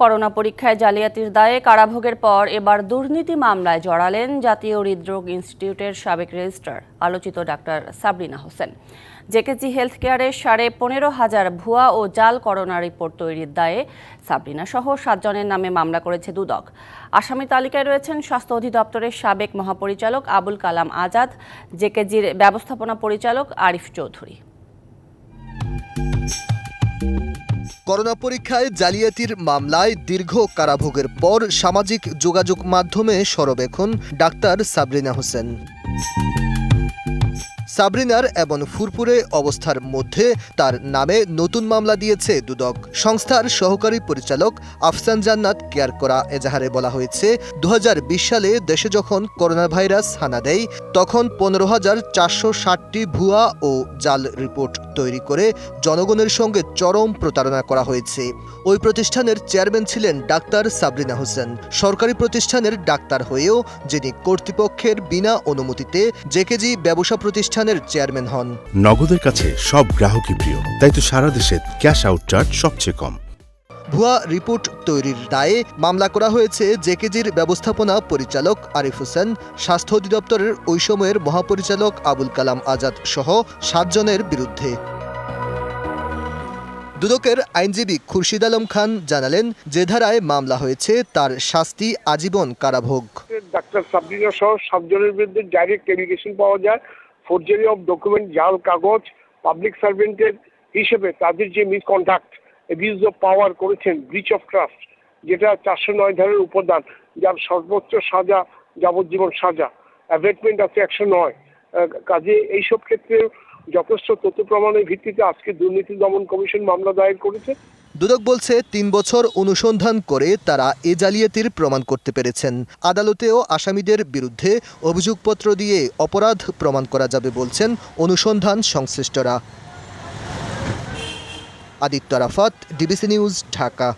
Corona পরীক্ষায় জালিয়াতির দায়ে কারাভোগের পর এবার দুর্নীতি মামলায় জড়ালেন জাতীয় হৃদরোগ ইনস্টিটিউটের সাবেক রেজিস্ট্রার, আলোচিত doctor Sabrina Hossain. JKG health কেয়ারের সাড়ে পনেরো হাজার ভুয়া ও জাল করোনা রিপোর্ট তৈরির দায়ে সাবরিনা সহ সাতজনের নামে মামলা করেছে দুদক। আসামি তালিকায় রয়েছেন স্বাস্থ্য অধিদপ্তরের সাবেক মহাপরিচালক আবুল কালাম আজাদ, জেকেজির ব্যবস্থাপনা পরিচালক আরিফ চৌধুরী। করোনা পরীক্ষায় জালিয়াতির মামলায় দীর্ঘ কারাভোগের পর সামাজিক যোগাযোগ মাধ্যমে সরব এখন ডাক্তার সাবরিনা হোসেন। সাবরিনার এবং ফুরপুরে অবস্থার মধ্যে তার নামে নতুন মামলা দিয়েছে দুদক। সংস্থার সহকারী পরিচালক আফসান জান্নাত কেয়ার করা এজাহারে বলা হয়েছে দু হাজার বিশ সালে দেশে যখন করোনা ভাইরাস হানা দেয়, তখন পনেরো হাজার চারশো ষাটটি ভুয়া ও জাল রিপোর্ট তৈরি করে জনগণের সঙ্গে চরম প্রতারণা করা হয়েছে। ওই প্রতিষ্ঠানের চেয়ারম্যান ছিলেন ডাক্তার সাবরিনা হোসেন। সরকারি প্রতিষ্ঠানের ডাক্তার হয়েও, যিনি কর্তৃপক্ষের বিনা অনুমতিতে জেকেজি ব্যবসা প্রতিষ্ঠানের চেয়ারম্যান হন। নগদের কাছে সব গ্রাহকই প্রিয় তাই তো সারা দেশে ক্যাশ আউট চার্জ সবচেয়ে কম। ভুয়া রিপোর্ট তৈরির দায়ে মামলা করা হয়েছে জেকেজির ব্যবস্থাপনা পরিচালক আরিফ হোসেন স্বাস্থ্য অধিদপ্তরের ওই সময়ের মহাপরিচালক আবুল কালাম আজাদ সহ সাতজনের বিরুদ্ধে। দুদকের আইনজীবী খুরশিদ আলম খান জানালেন যে ধারায় মামলা হয়েছে তার শাস্তি আজীবন কারাভোগ। ডাক্তার সাবরিনা সহ সাতজনের বিরুদ্ধে ডাইরেক্ট এলিগেশন পাওয়া যায়। ফোর্জারি অফ ডকুমেন্ট জাল, কাগজ পাবলিক সার্ভেন্টের হিসেবে তাদের যে মিসকন্ডাক্ট অ্যাবিউজ অফ পাওয়ার করেছেন ব্রিচ অফ ট্রাস্ট যেটা চারশো নয় ধারের উপাদান, যার সর্বোচ্চ সাজা, যাবজ্জীবন সাজা অ্যাভেটমেন্ট আছে একশো নয়। কাজে এইসব ক্ষেত্রে যথেষ্ট তথ্য প্রমাণের ভিত্তিতে আজকে দুর্নীতি দমন কমিশন মামলা দায়ের করেছে। দুদক বলছে, তিন বছর অনুসন্ধান করে তারা এ জালিয়াতির প্রমাণ করতে পেরেছেন। আদালতেও আসামিদের বিরুদ্ধে অভিযোগপত্র দিয়ে অপরাধ প্রমাণ করা যাবে বলছেন অনুসন্ধান সংশ্লিষ্টরা। Aditya Rafat DBC news, Dhaka.